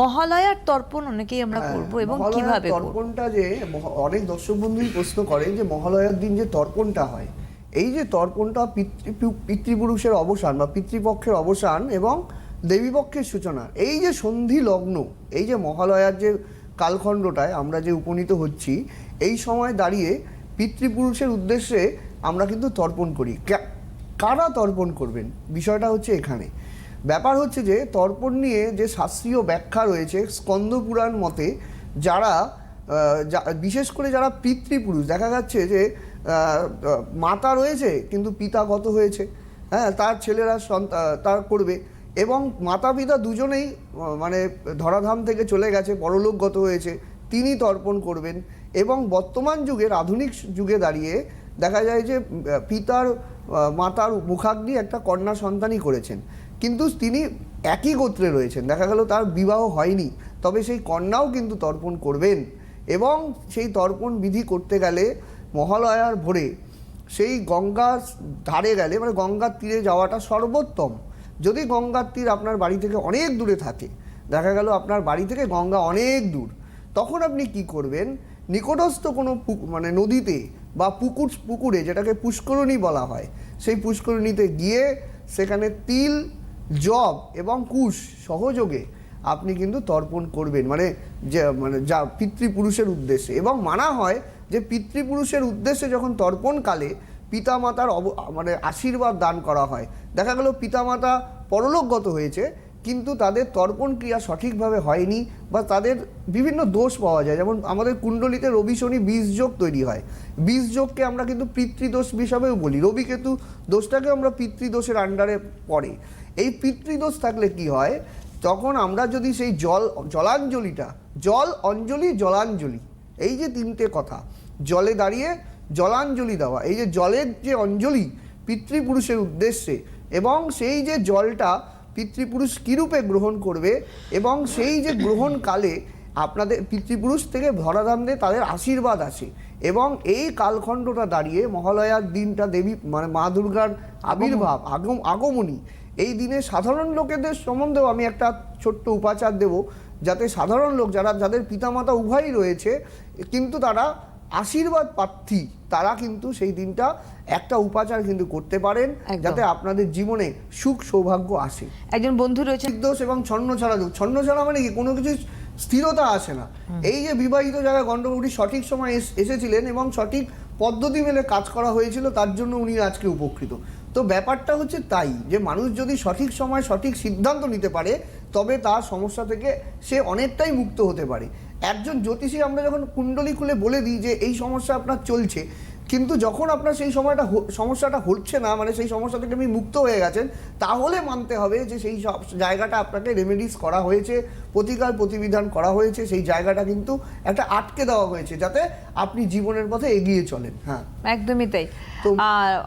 মহালয়ার তর্পণ অনেকেই আমরা হ্যাঁ, করব এবং কীভাবে তর্পণটা যে অনেক দর্শক বন্ধুই প্রশ্ন করেন যে মহালয়ার দিন যে তর্পণটা হয় এই যে তর্পণটা পিতৃপুরুষের অবসান বা পিতৃপক্ষের অবসান এবং দেবীপক্ষের সূচনা এই যে সন্ধি লগ্ন এই যে মহালয়ার যে কালখণ্ডটায় আমরা যে উপনীত হচ্ছি এই সময় দাঁড়িয়ে পিতৃপুরুষের উদ্দেশ্যে আমরা কিন্তু তর্পণ করি। কারা তর্পণ করবেন? বিষয়টা হচ্ছে এখানে। ব্যাপার হচ্ছে যে তর্পণ নিয়ে যে শাস্ত্রীয় ব্যাখ্যা রয়েছে স্কন্দপুরাণ মতে যারা বিশেষ করে যারা পিতৃপুরুষ, দেখা যাচ্ছে যে মাতা রয়েছে কিন্তু পিতা গত হয়েছে। হ্যাঁ তার ছেলেরা তার করবে এবং মাতা পিতা দুজনেই মানে ধরাধাম থেকে চলে গেছে পরলোকগত হয়েছে, তিনি তর্পণ করবেন এবং বর্তমান যুগের আধুনিক যুগে দাঁড়িয়ে দেখা যায় যে পিতার মাতার মুখাগ্নি একটা কন্যা সন্তানই করেছেন। কিন্তু তিনি একই গোত্রে রয়েছেন। দেখা গেল তার বিবাহ হয়নি। তবে সেই কন্যাও কিন্তু তর্পণ করবেন এবং সেই তর্পণ বিধি করতে গেলে মহালয়ার ভোরে সেই গঙ্গার ধারে গেলে মানে গঙ্গার তীরে যাওয়াটা সর্বোত্তম। যদি গঙ্গার তীর আপনার বাড়ি থেকে অনেক দূরে থাকে, দেখা গেল আপনার বাড়ি থেকে গঙ্গা অনেক দূর, তখন আপনি কি করবেন? নিকটস্থ কোনো মানে নদীতে বা পুকুর, পুকুরে যেটাকে পুষ্করণী বলা হয়, সেই পুষ্করণীতে গিয়ে সেখানে তিল জব এবং কুশ সহযোগে আপনি কিন্তু তর্পণ করবেন। মানে যে মানে যা পিতৃপুরুষের উদ্দেশ্যে। এবং মানা হয় যে, পিতৃপুরুষের উদ্দেশ্যে যখন তর্পণকালে পিতামাতার অব মানে আশীর্বাদ দান করা হয়। দেখা গেল পিতামাতা পরলোকগত হয়েছে কিন্তু তাদের তর্পণ ক্রিয়া সঠিকভাবে হয়নি বা তাদের বিভিন্ন দোষ পাওয়া যায়। যেমন আমাদের কুণ্ডলিতে রবি, শনি বীজযোগ তৈরি হয়। বীজযোগকে আমরা কিন্তু পিতৃদোষ হিসাবেও বলি। রবি কেতু দোষটাকে আমরা পিতৃদোষের আন্ডারে পড়ে। এই পিতৃদোষ থাকলে কি হয়? তখন আমরা যদি সেই জল, জলাঞ্জলিটা, জল অঞ্জলি, জলাঞ্জলি, এই যে তিনটে কথা, জলে দাঁড়িয়ে জলাঞ্জলি দেওয়া, এই যে জলের যে অঞ্জলি পিতৃপুরুষের উদ্দেশ্যে এবং সেই যে জলটা পিতৃপুরুষ কীরূপে গ্রহণ করবে এবং সেই যে গ্রহণকালে আপনাদের পিতৃপুরুষ থেকে ধরাধামদের তাদের আশীর্বাদ আসে এবং এই কালখণ্ডটা দাঁড়িয়ে মহালয়ার দিনটা দেবী মানে মা দুর্গার আবির্ভাব, আগম, আগমনী, এই দিনে সাধারণ লোকেদের সম্বন্ধেও আমি একটা ছোট্ট উপাচার দেব, যাতে সাধারণ লোক যারা, যাদের পিতামাতা উভয়ই রয়েছে, কিন্তু তারা আশীর্বাদ প্রার্থী তারা কিন্তু সেই দিনটা একটা উপাচার কিন্তু করতে পারেন যাতে আপনাদের জীবনে সুখ সৌভাগ্য আসে। একজন বন্ধু রয়েছে। দোষ এবং ছন্ন ছাড়া দোষ। ছন্ন ছাড়া মানে কি? কোনো কিছু স্থিরতা আসে না। এই যে বিবাহিত যারা গণ্ডগোটি সঠিক সময় এসেছিলেন এবং সঠিক পদ্ধতি মেলে কাজ করা হয়েছিল তার জন্য উনি আজকে উপকৃত। তো ব্যাপারটা হচ্ছে তাই যে মানুষ যদি সঠিক সময় সঠিক সিদ্ধান্ত নিতে পারে তবে তার সমস্যা থেকে সে অনেকটাই মুক্ত হতে পারে। একজন জ্যোতিষী আমরা যখন কুণ্ডলী খুলে বলে দিই যে এই সমস্যা আপনার চলছে, কিন্তু যখন আপনার সেই সময়টা সমস্যাটা হচ্ছে না মানে সেই সমস্যা থেকে আপনি মুক্ত হয়ে গেছেন, তাহলে মানতে হবে যে সেই সব জায়গাটা আপনাকে রেমেডিস করা হয়েছে, প্রতিকার প্রতিবিধান করা হয়েছে, সেই জায়গাটা কিন্তু একটা আটকে দেওয়া হয়েছে, যাতে আপনি জীবনের পথে এগিয়ে চলেন। হ্যাঁ। একদমই তাই।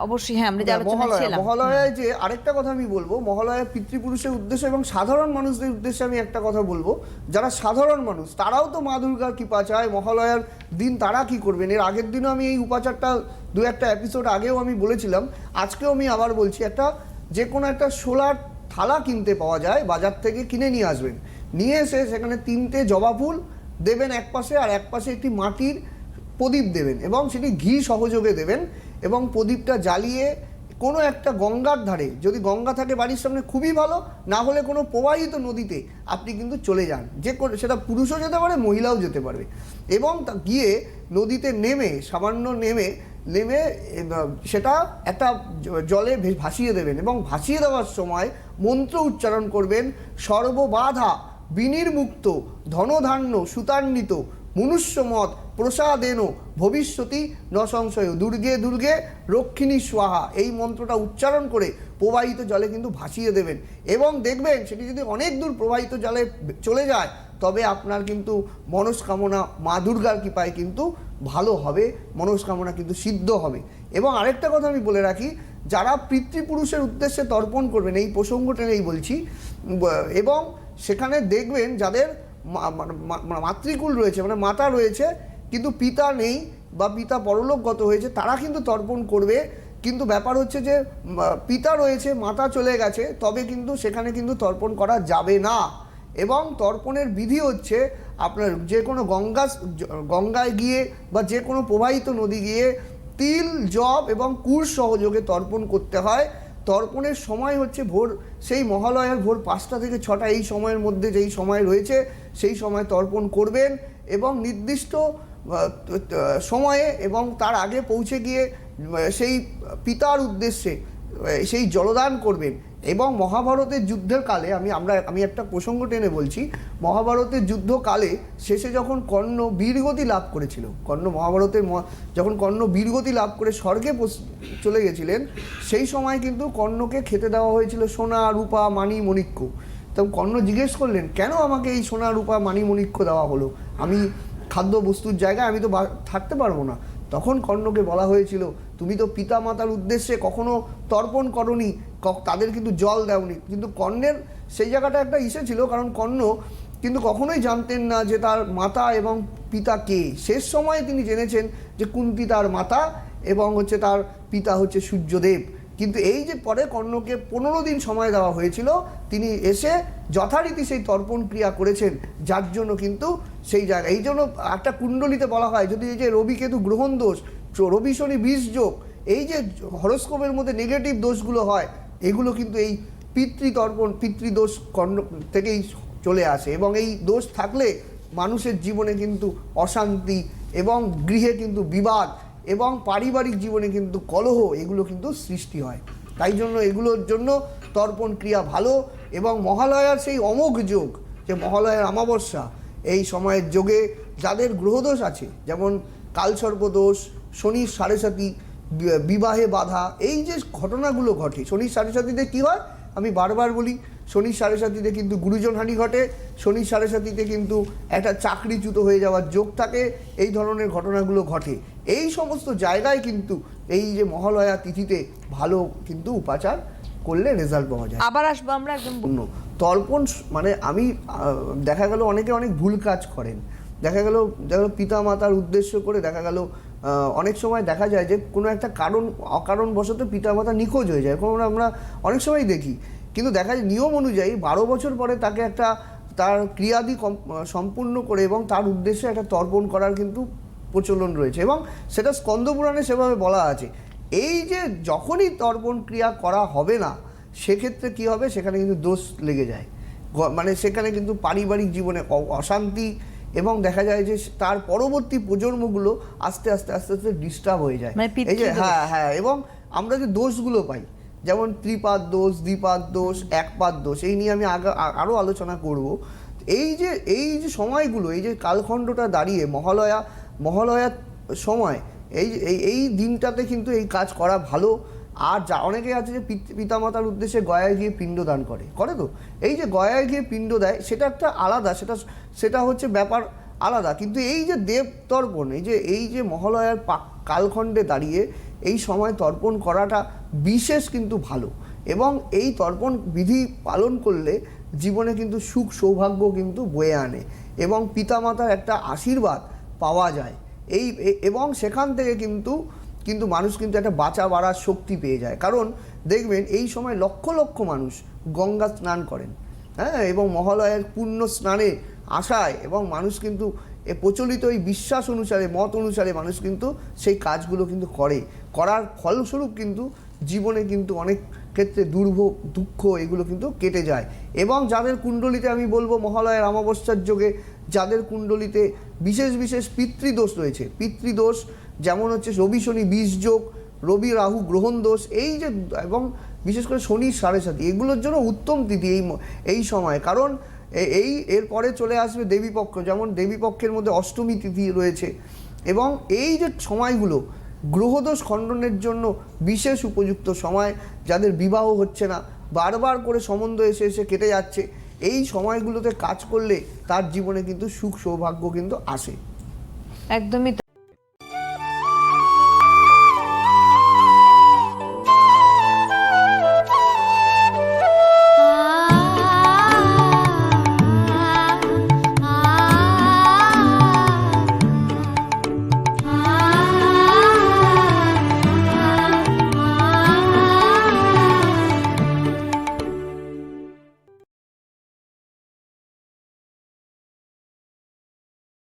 অবশ্যই হ্যাঁ আমরা যে আলোচনা মহালয়া ছিলাম। মহালয়ায় যে আরেকটা কথা আমি বলব মহালয়া পিতৃপুরুষের উদ্দেশ্যে এবং সাধারণ মানুষদের উদ্দেশ্যে আমি একটা কথা বলব। যারা সাধারণ মানুষ তারাও তো মা দুর্গার কৃপা চায় মহালয়ার দিন তারা কি করবেন? এর আগের দিনও আমি এই উপাচারটা দু একটা এপিসোড আগেও আমি বলেছিলাম আজকেও আমি আবার বলছি একটা যে কোনো একটা সোলার থালা কিনতে পাওয়া যায় বাজার থেকে কিনে নিয়ে আসবেন। নিয়ে এসে সেখানে তিনটে জবা ফুল দেবেন এক পাশে আর এক পাশে একটি মাটির প্রদীপ দেবেন এবং সেটি ঘি সহযোগে দেবেন। এবং প্রদীপটা জ্বালিয়ে কোনো একটা গঙ্গার ধারে, যদি গঙ্গা থাকে বাড়ির সামনে খুবই ভালো, না হলে কোনো প্রবাহিত নদীতে আপনি কিন্তু চলে যান। যে সেটা পুরুষও যেতে পারে, মহিলাও যেতে পারবে। এবং গিয়ে নদীতে নেমে, সামান্য নেমে নেমে সেটা একটা জলে ভাসিয়ে দেবেন এবং ভাসিয়ে দেওয়ার সময় মন্ত্র উচ্চারণ করবেন, সর্ববাধা বিনির্মুক্ত, ধনধান্য, সুতান্বিত মনুষ্যমত প্রসাদেন ভবিষ্যতি ন সংশয়। দুর্গে দুর্গে রক্ষিণী স্বাহা। এই মন্ত্রটা উচ্চারণ করে প্রবাহিত জলে কিন্তু ভাসিয়ে দেবেন। এবং দেখবেন সেটি যদি অনেক দূর প্রবাহিত জলে চলে যায়, তবে আপনার কিন্তু মনস্কামনা মা দুর্গার কৃপায় কিন্তু ভালো হবে, মনস্কামনা কিন্তু সিদ্ধ হবে। এবং আরেকটা কথা আমি বলে রাখি, যারা পিতৃপুরুষের উদ্দেশ্যে তর্পণ করবেন, এই প্রসঙ্গ টেনেই বলছি, এবং সেখানে দেখবেন যাদের মাতৃকুল রয়েছে মানে মাতা রয়েছে, কিন্তু পিতা নেই বা পিতা পরলোকগত হয়েছে, তারা কিন্তু তর্পণ করবে। কিন্তু ব্যাপার হচ্ছে যে পিতা রয়েছে, মাতা চলে গেছে, তবে কিন্তু সেখানে কিন্তু তর্পণ করা যাবে না। এবং তর্পণের বিধি হচ্ছে, আপনার যে কোনো গঙ্গা গঙ্গায় গিয়ে বা যে কোনো প্রবাহিত নদী গিয়ে তিল, জব এবং কুর সহযোগে তর্পণ করতে হয়। তর্পণের সময় হচ্ছে ভোর, সেই মহালয়ার ভোর পাঁচটা থেকে ছটা, এই সময়ের মধ্যে যেই সময় রয়েছে সেই সময় তর্পণ করবেন এবং নির্দিষ্ট সময়ে এবং তার আগে পৌঁছে গিয়ে সেই পিতার উদ্দেশ্যে সেই জলদান করবেন। এবং মহাভারতের যুদ্ধের কালে আমি, আমরা, আমি একটা প্রসঙ্গ টেনে বলছি, মহাভারতের যুদ্ধকালে শেষে যখন কর্ণ বীরগতি লাভ করেছিল, কর্ণ মহাভারতের যখন কর্ণ বীরগতি লাভ করে স্বর্গে চলে গেছিলেন, সেই সময় কিন্তু কর্ণকে খেতে দেওয়া হয়েছিল সোনা, রূপা মানি মণিক্য তখন কর্ণ জিজ্ঞেস করলেন, কেন আমাকে এই সোনা, রূপা মানি মণিক্য দেওয়া হলো? আমি খাদ্য বস্তুর জায়গায় আমি তো থাকতে পারব না। তখন কর্ণকে বলা হয়েছিল, তুমি তো পিতা মাতার উদ্দেশ্যে কখনো তর্পণ করনি তাদের কিন্তু জল দেওনি। কিন্তু কর্ণের সেই জায়গাটা একটা ইসে ছিল, কারণ কর্ণ কিন্তু কখনোই জানতেন না যে তার মাতা এবং পিতা কে। শেষ সময়ে তিনি জেনেছেন যে কুন্তি তার মাতা এবং হচ্ছে তার পিতা হচ্ছে সূর্যদেব। কিন্তু এই যে পরে কর্ণকে পনেরো দিন সময় দেওয়া হয়েছিল, তিনি এসে যথারীতি সেই তর্পণ ক্রিয়া করেছেন, যার জন্য কিন্তু সেই জায়গা, এই জন্য একটা কুণ্ডলিতে বলা হয়, যদি এই যে রবি কেতু গ্রহণ দোষ রবি শনি বিষ যোগ, এই যে হরস্কোপের মধ্যে নেগেটিভ দোষগুলো হয়, এগুলো কিন্তু এই পিতৃতর্পণ, পিতৃদোষ কর্ণ থেকেই চলে আসে এবং এই দোষ থাকলে মানুষের জীবনে কিন্তু অশান্তি এবং গৃহে কিন্তু বিবাদ এবং পারিবারিক জীবনে কিন্তু কলহ এগুলো কিন্তু সৃষ্টি হয়। তাই জন্য এগুলোর জন্য তর্পণ ক্রিয়া ভালো এবং মহালয়ার সেই অমোঘ যোগ, যে মহালয়ার অমাবস্যা, এই সময়ের যোগে যাদের গ্রহদোষ আছে, যেমন কালসর্পদোষ শনির সাড়ে সাতি বিবাহে বাধা, এই যে ঘটনাগুলো ঘটে, শনির সাড়ে সাতিতে কী হয়? আমি বারবার বলি, শনির সাড়ে সাতিতে কিন্তু গুরুজনহানি ঘটে, শনির সাড়ে সাতিতে কিন্তু একটা চাকরিচ্যুত হয়ে যাওয়ার যোগ থাকে, এই ধরনের ঘটনাগুলো ঘটে। এই সমস্ত জায়গায় কিন্তু এই যে মহালয়া তিথিতে ভালো কিন্তু উপাচার করলে রেজাল্ট পাওয়া যায়। আবার আসব আমরা একদম পূর্ণ তর্পণ মানে আমি দেখা গেল অনেকে অনেক ভুল কাজ করেন। দেখা গেল দেখা গেল পিতা মাতার উদ্দেশ্য করে দেখা গেল অনেক সময় দেখা যায় যে কোনো একটা কারণ অকারণবশত পিতা মাতা নিখোঁজ হয়ে যায়। কোনো আমরা অনেক সময় দেখি। কিন্তু দেখা যায় নিয়ম অনুযায়ী বারো বছর পরে তাকে একটা তার ক্রিয়াদি কম- সম্পূর্ণ করে এবং তার উদ্দেশ্যে একটা তর্পণ করার কিন্তু প্রচলন রয়েছে এবং সেটা স্কন্দপুরাণে সেভাবে বলা আছে। এই যে যখনই তর্পণ ক্রিয়া করা হবে না সেক্ষেত্রে কি হবে? সেখানে কিন্তু দোষ লেগে যায়। মানে সেখানে কিন্তু পারিবারিক জীবনে অশান্তি এবং দেখা যায় যে তার পরবর্তী প্রজন্মগুলো আস্তে আস্তে আস্তে আস্তে ডিস্টার্ব হয়ে যায়। মানে এই যে হ্যাঁ হ্যাঁ এবং আমরা যে দোষগুলো পাই যেমন ত্রিপাদ দোষ দ্বিপাদ দোষ একপাদ দোষ এই নিয়ে আমি আগা- আ- আরও আলোচনা করব। এই যে এই যে সময়গুলো এই যে কালখণ্ডটা দাঁড়িয়ে মহালয়া মহালয়ার সময় এই এই দিনটাতে কিন্তু এই কাজ করা ভালো। আর যা অনেকে আছে যে পিত- পিতামাতার উদ্দেশ্যে গয়ায় গিয়ে পিণ্ড দান করে। করে তো? এই যে গয়ায় গিয়ে পিণ্ড দেয়, সেটা একটা আলাদা, সেটা সেটা হচ্ছে ব্যাপার আলাদা। কিন্তু এই যে দেব তর্পণ, এই যে এই যে মহালয়ার পা- কালখণ্ডে দাঁড়িয়ে এই সময় তর্পণ করাটা বিশেষ কিন্তু ভালো। এবং এই তর্পণ বিধি পালন করলে জীবনে কিন্তু সুখ সৌভাগ্য কিন্তু বয়ে আনে। এবং পিতামাতার একটা আশীর্বাদ পাওয়া যায়। এই এবং সেখান থেকে কিন্তু কিন্তু মানুষ কিন্তু একটা বাঁচা বাড়ার শক্তি পেয়ে যায়। কারণ দেখবেন, এই সময় লক্ষ লক্ষ মানুষ গঙ্গা স্নান করেন হ্যাঁ? এবং মহালয়ের পূর্ণ স্নানে আশায় এবং মানুষ কিন্তু, এ প্রচলিত এই বিশ্বাস অনুসারে, মত অনুসারে মানুষ কিন্তু সেই কাজগুলো কিন্তু করে। করার ফলস্বরূপ কিন্তু জীবনে কিন্তু অনেক ক্ষেত্রে দুর্ভোগ দুঃখ এগুলো কিন্তু কেটে যায়। এবং যাদের কুণ্ডলিতে আমি বলব, মহালয়ের অমাবস্যার যোগে যাদের কুণ্ডলিতে বিশেষ বিশেষ পিতৃদোষ রয়েছে। পিতৃদোষ যেমন হচ্ছে রবি, শনি, বিষ যোগ, রবি, রাহু, গ্রহণ দোষ, এই যে এবং বিশেষ করে শনি, সাড়ে সাথী এগুলোর জন্য উত্তম তিথি এই এই সময়। কারণ এই এরপরে চলে আসবে দেবীপক্ষ, যেমন দেবীপক্ষের মধ্যে অষ্টমী তিথি রয়েছে। এবং এই যে সময়গুলো, গ্রহদোষ খণ্ডনের জন্য বিশেষ উপযুক্ত সময়, যাদের বিবাহ হচ্ছে না, বারবার করে সম্বন্ধ এসে এসে কেটে যাচ্ছে এই সময়গুলোতে কাজ করলে তার জীবনে কিন্তু সুখ সৌভাগ্য কিন্তু আসে একদমই।